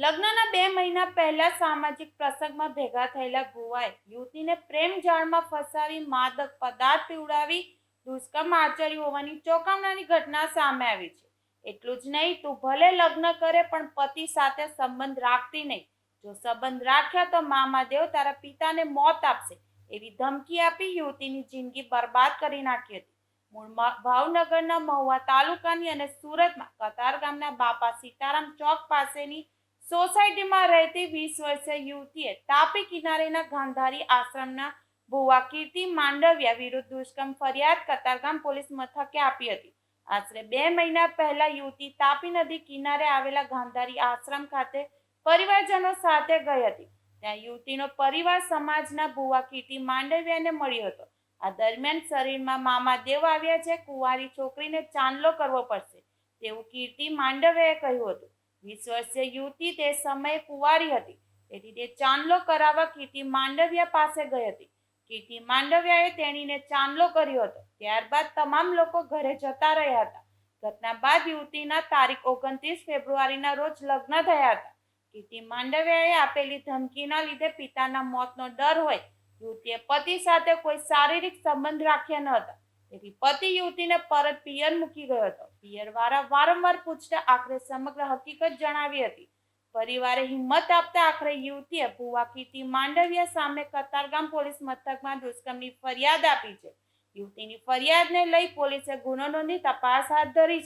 લગ્નના બે મહિના પહેલા સામાજિક પ્રસંગમાં ભેગા થયેલા ભુવાએ યુવતીને પ્રેમ જાળમાં ફસાવી માદક પદાર્થ પીવડાવી દુષ્કર્મ આચર્યું હોવાની ચોંકાવનારી ઘટના સામે આવી છે. એટલું જ નહીં, તું ભલે લગ્ન કરે પણ પતિ સાથે સંબંધ રાખતી નહીં. જો સંબંધ રાખ્યા તો મામાદેવ તારા પિતાને મોત આપશે એવી ધમકી આપી યુવતીની જિંદગી બરબાદ કરી નાખી હતી. મૂળ ભાવનગરના મહુવા તાલુકાની અને સુરતમાં કતાર ગામના બાપા સીતારામ ચોક પાસેની સોસાયટીમાં રહેતી વીસ વર્ષીય યુવતીએ તાપી કિનારેના ગાંધારી આશ્રમના ભુવા કીર્તિ માંડવિયા વિરુદ્ધ દુષ્કર્મ ફરિયાદ કતારગામ પોલીસ મથકે આપી હતી. આશરે બે મહિના પહેલા યુવતી તાપી નદી કિનારે આવેલા ગાંધારી આશ્રમ ખાતે પરિવારજનો સાથે ગઈ હતી. ત્યાં યુવતીનો પરિવાર સમાજના ભુવા કીર્તિ માંડવિયાને મળ્યો હતો. આ દરમિયાન શરીરમાં મામા દેવ આવ્યા છે, કુંવારી છોકરીને ચાંદલો કરવો પડશે, તેવું કીર્તિ માંડવિયાએ કહ્યું હતું. વીસ વર્ષીય યુવતી તે સમયે કુંવારી હતી. તેથી તે ચાંદલો કરાવવા કીર્તિ માંડવિયા પાસે ગઈ હતી. કીર્તિ માંડવિયાએ તેણીને ચાંદલો કર્યો હતો. ત્યારબાદ તમામ લોકો ઘરે જતા રહ્યા હતા. ઘટના બાદ યુવતીના તારીખ ઓગણત્રીસ ફેબ્રુઆરીના રોજ લગ્ન થયા હતા. કીર્તિ માંડવિયાએ આપેલી ધમકીના લીધે પિતાના મોતનો ડર હોય, યુવતીએ પતિ સાથે કોઈ શારીરિક સંબંધ રાખ્યા ન હતા. તેથી પતિ યુવતીને પરત પિયર મૂકી ગયો હતો. પિયર વાળા વારંવાર પૂછતા આખરે સમગ્ર હકીકત જણાવી હતી. પરિવારે હિંમત આપતા આખરે યુવતીએ ભુવા કીર્તિ માંડવિયા સામે કતારગામ પોલીસ મથકમાં દુષ્કર્મની ફરિયાદ આપી છે. યુવતીની ફરિયાદને લઈ પોલીસે ગુનો તપાસ હાથ ધરી છે.